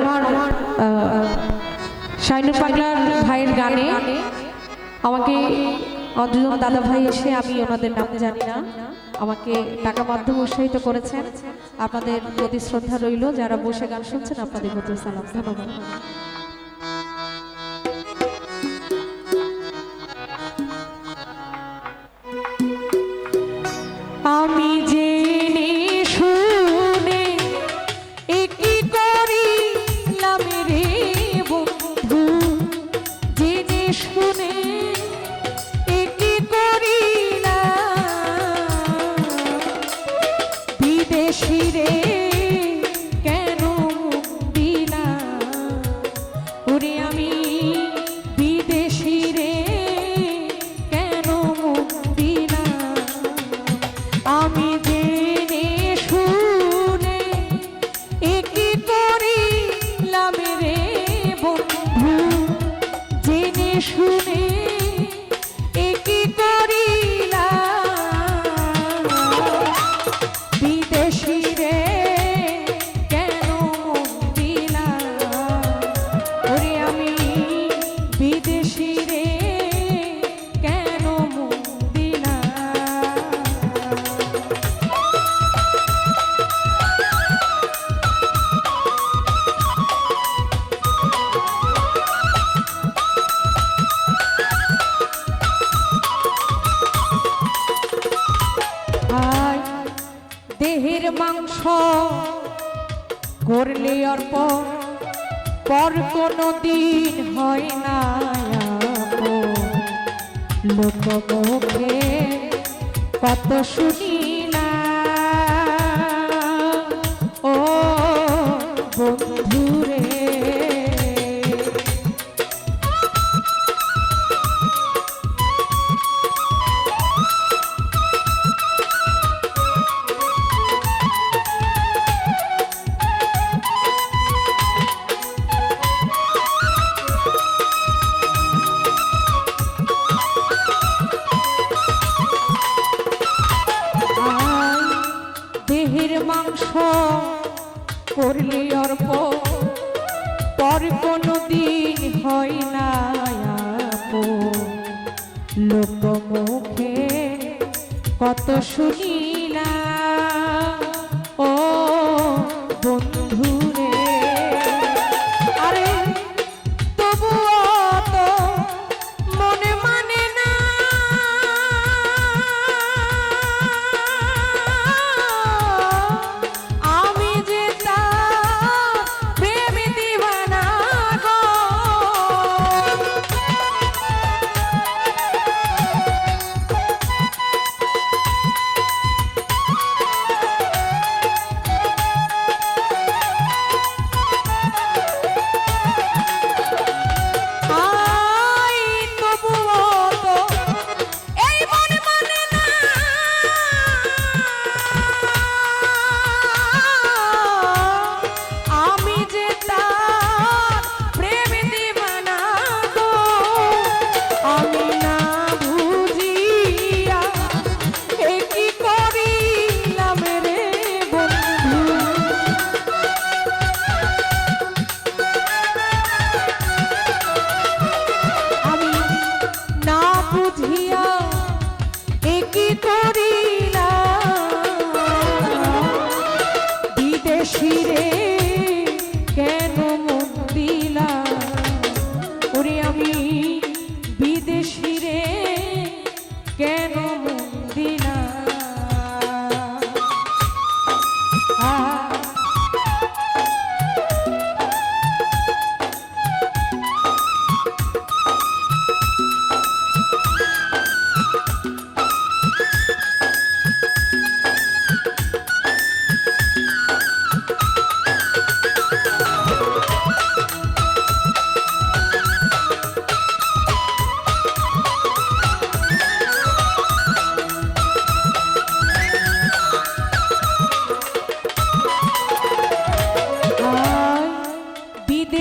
আমার শাইনুর পাগলার ভাইয়ের গানে আমাকে দুজন দাদা ভাই এসে আমি ওনাদের নাম জানি না। আমাকে টাকা মাধ্যমে উৎসাহিত করেছেন। আপনাদের প্রতি শ্রদ্ধা রইল। যারা বসে গান শুনছেন, আপনাদের প্রতি সালাম, ধন্যবাদ। মাংস করলে অর্পণ পর কোনো দিন হয় না আপন। লোক মুখে কত শুনিলা করলে অর্প পর কোনো দিন হয় না। লোক মুখে কত শুনিলা কেন মন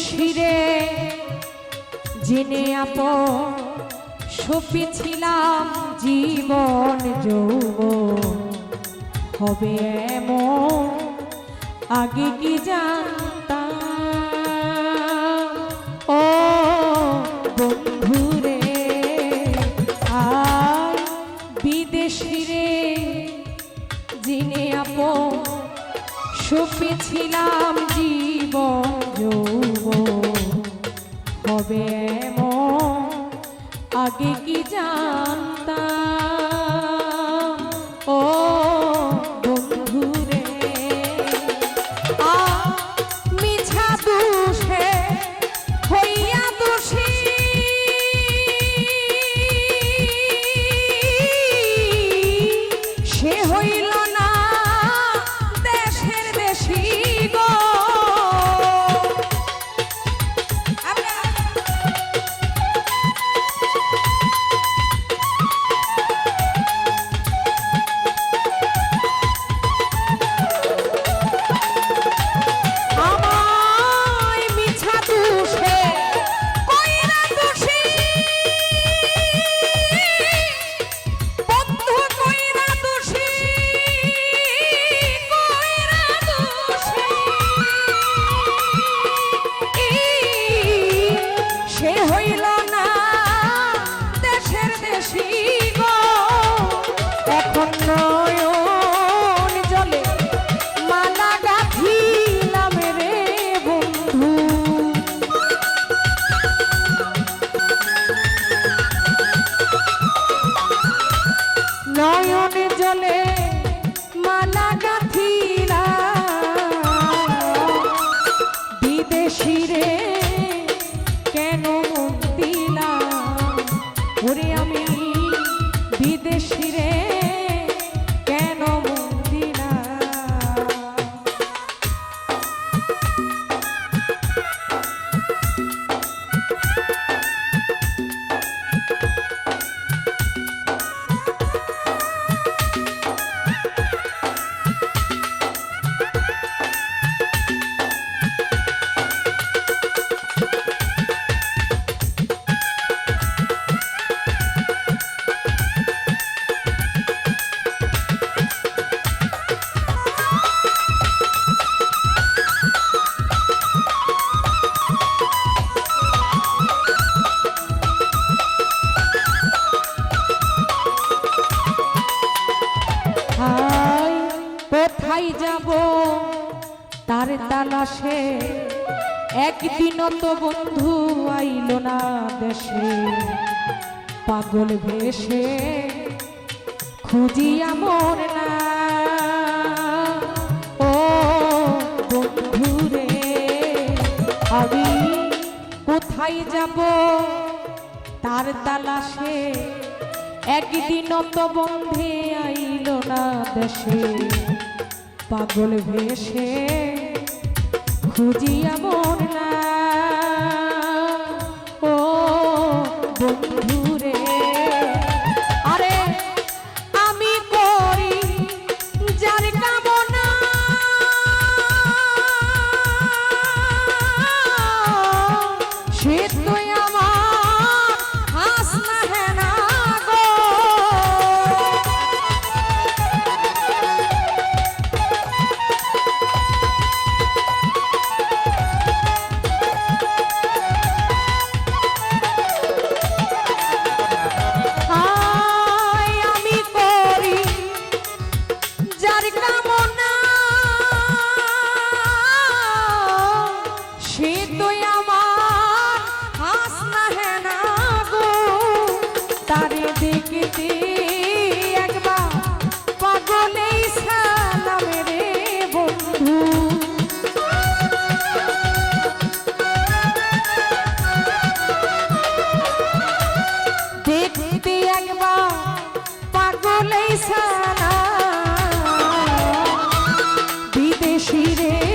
বিদেশিরে জেনে আপ সপিছিলাম জীবন যৌব হবে এমন আগে কি জানতাম? নয়ন জলে তালাশে। একদিন তো বন্ধু আইল না দেশে। পাগল ভেসে খুঁজি আমার না। ও বন্ধু রে আমি কোথায় যাব? তার তালাশে একদিন তো বন্ধে আইল না দেশে। পাগল ভেসে খুঁজিয়া মরলা ও বন্ধু আরে আমি করি যার কামনা। সে রে